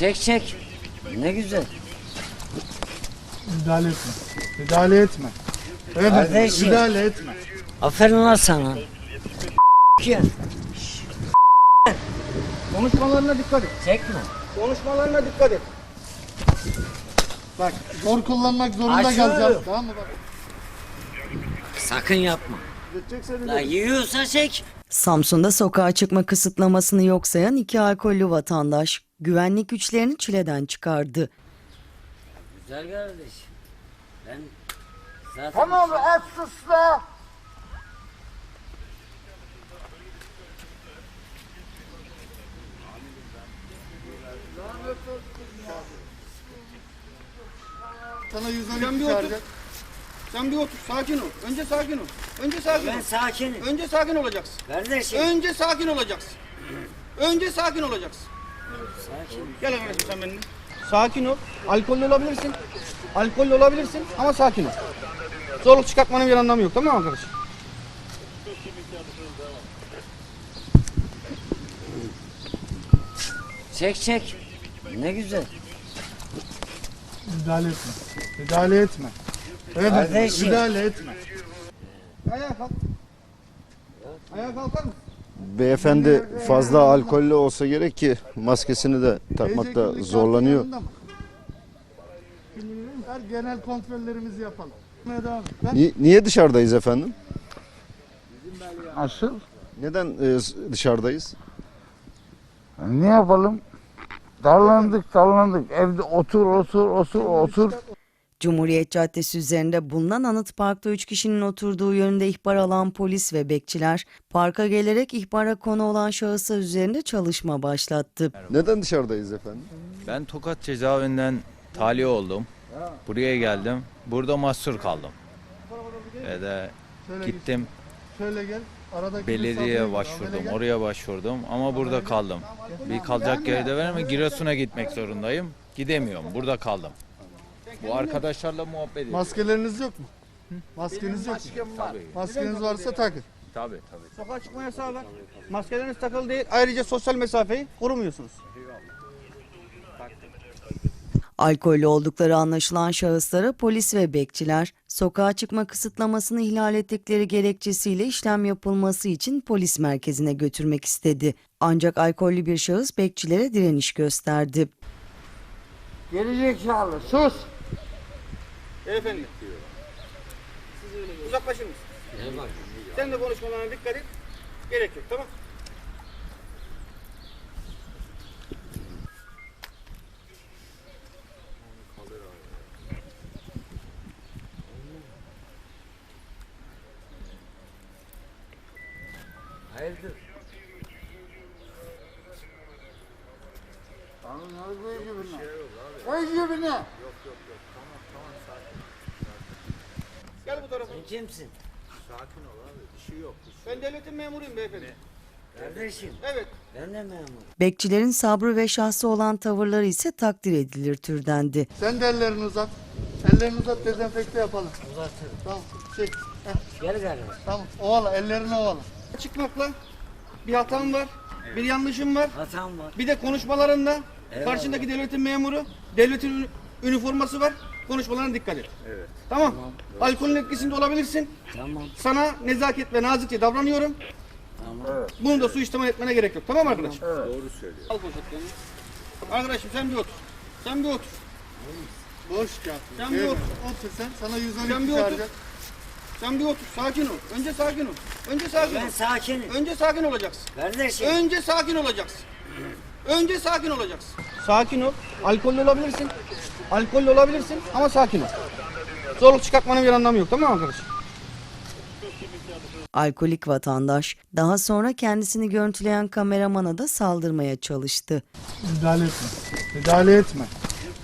Çek çek. Ne güzel. Müdahale etme. Müdahale etme. Evet, Kardeşim. müdahale etme. Aferin lan sana. Ya, Konuşmalarına dikkat et. Çekme. Konuşmalarına dikkat et. Bak zor kullanmak zorunda Açıyorum. kalacağız. Tamam mı bak? Sakın yapma. Geçecek seni La yiyorsa çek. Samsun'da sokağa çıkma kısıtlamasını yok sayan iki alkollü vatandaş güvenlik güçlerini çileden çıkardı. Güzel kardeş. Ben zaten... Tamam et sus. Sana 112 Sen bir otur. Sen bir otur, sakin ol. Önce sakin ol. Önce sakin ol. Ben sakinim. Önce sakin olacaksın. Kardeşim. Önce sakin olacaksın. Önce sakin olacaksın. Sakin. Gel arkadaşım sen benimle. Sakin ol. Alkollü olabilirsin. Alkollü olabilirsin ama sakin ol. Zorluk çıkartmanın bir anlamı yok tamam mı arkadaş? Çek çek. Ne güzel. Müdahale etme. Müdahale etme. Evet, Kardeşim. müdahale etme. Ayağa kalk. Ayağa kalkar mısın? Beyefendi fazla alkollü olsa gerek ki maskesini de takmakta zorlanıyor. genel kontrollerimizi yapalım. Ni- niye dışarıdayız efendim? Nasıl? Neden e, dışarıdayız? Ne yapalım? Darlandık darlandık. Evde otur otur otur otur. Cumhuriyet Caddesi üzerinde bulunan Anıt Park'ta 3 kişinin oturduğu yönünde ihbar alan polis ve bekçiler parka gelerek ihbara konu olan şahıslar üzerinde çalışma başlattı. Neden dışarıdayız efendim? Ben Tokat cezaevinden tahliye oldum. Buraya geldim. Burada mahsur kaldım. Ve de gittim Şöyle gel. Aradaki belediyeye başvurdum. Oraya başvurdum ama burada kaldım. Bir kalacak yeri de verme Giresun'a gitmek zorundayım. Gidemiyorum. Burada kaldım. Bu arkadaşlarla muhabbet ediyorum. Maskeleriniz yok mu? Maskeniz yok mu? Tabii. Maskeniz varsa takın. Tabii tabii. Sokağa çıkma yasağı var. Maskeleriniz takılı değil. Ayrıca sosyal mesafeyi korumuyorsunuz. Alkollü oldukları anlaşılan şahıslara polis ve bekçiler sokağa çıkma kısıtlamasını ihlal ettikleri gerekçesiyle işlem yapılması için polis merkezine götürmek istedi. Ancak alkollü bir şahıs bekçilere direniş gösterdi. Gerizekalı sus. Beyefendi. Uzaklaşır mısın? Sen de konuşmalarına dikkat et. Gerek yok tamam Hayırdır? Koy cebine. Gel bu tarafa. Sen kimsin? Ben devletin memuruyum beyefendi. Kardeşim. Evet. Ben de memur. Bekçilerin sabrı ve şahsı olan tavırları ise takdir edilir türdendi. Sen de ellerini uzat. Ellerini uzat dezenfekte yapalım. Uzatırım. Tamam. Çek. Heh, Gel kardeş. tamam. Ovala ellerini ovala. Çıkmakla bir hatam var. Bir yanlışım var. Hatam var. Bir de konuşmalarında Eyvallah. karşındaki devletin memuru, devletin üniforması var. Konuşmalarına dikkat et. Evet. Tamam. Alkolün etkisinde olabilirsin. Tamam. Sana nezaket ve nazikçe davranıyorum. Tamam. Bunu da suistimal etmene gerek yok. Tamam mı arkadaş? Evet. Doğru söylüyor. Al poşetlerini. Arkadaşım sen bir otur. Sen bir otur. Boş kağıt. Sen bir otur. Otur sen. Sana Sen 112 bir otur. Sen bir otur. Sakin ol. Önce sakin ol. Önce sakin Ben ol. sakinim. Önce sakin olacaksın. Kardeşim. Önce sakin olacaksın. Önce sakin olacaksın. Sakin ol. Alkollü olabilirsin. Alkollü olabilirsin ama sakin ol. Zorluk çıkartmanın bir anlamı yok tamam mı arkadaş? Alkolik vatandaş daha sonra kendisini görüntüleyen kameramana da saldırmaya çalıştı. Müdahale etme. Müdahale etme.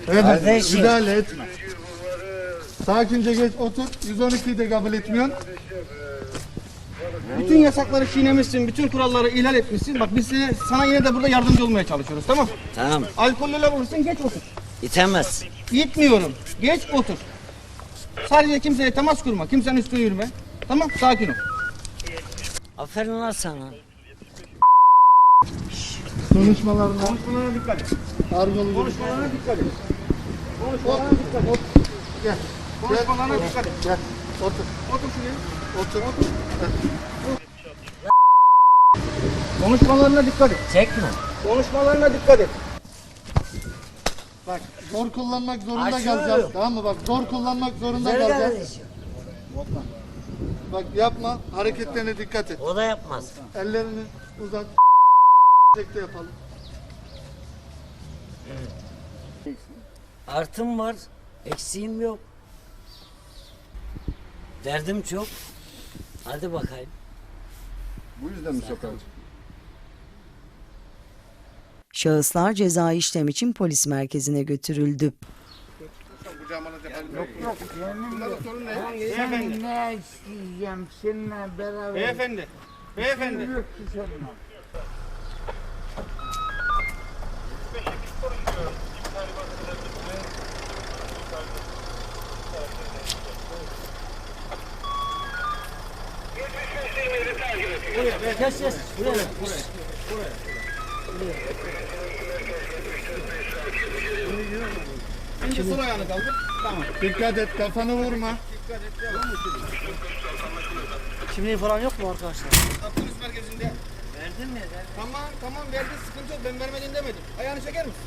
Evet, Kardeşim. müdahale etme. Sakince geç otur. 112'yi de kabul etmiyorsun. Bütün yasakları çiğnemişsin, bütün kuralları ihlal etmişsin. Bak biz sana, sana yine de burada yardımcı olmaya çalışıyoruz tamam Tamam. Alkollü olabilirsin geç otur. İtemez. Gitmiyorum. Geç otur. Sadece kimseye temas kurma. Kimsenin üstüne yürüme. Tamam sakin ol. Aferin lan sana. Konuşmalarına Konuşmalarına dikkat et. argolu. Konuşmalarına dikkat et. Konuşmalarına dikkat et. Gel. Konuşmalarına dikkat et. Gel. Otur. Otur şuraya. Otur. Konuşmalarına dikkat et. Çekme. Konuşmalarına dikkat et. Bak zor kullanmak zorunda Açıyorum. kalacağız. Tamam mı? Bak zor kullanmak zorunda Güzel kalacağız. kardeşim. Bak yapma. Hareketlerine dikkat et. O da yapmaz. Ellerini uzat. Tekte yapalım. Artım var. Eksiğim yok. Derdim çok. Hadi bakayım. Bu yüzden mi sokağa Şahıslar cezai işlem için polis merkezine götürüldü. Sen ne isteyeceğim seninle beraber? Beyefendi. Beyefendi. Yok ki seninle. Kes kes. Buraya. Önce sol ayağını kaldır. Tamam. Dikkat et. Kafanı vurma. Kimliği falan yok mu arkadaşlar? Polis merkezinde. Verdin mi? Tamam tamam verdi sıkıntı yok ben vermedin demedim. Ayağını çeker misin?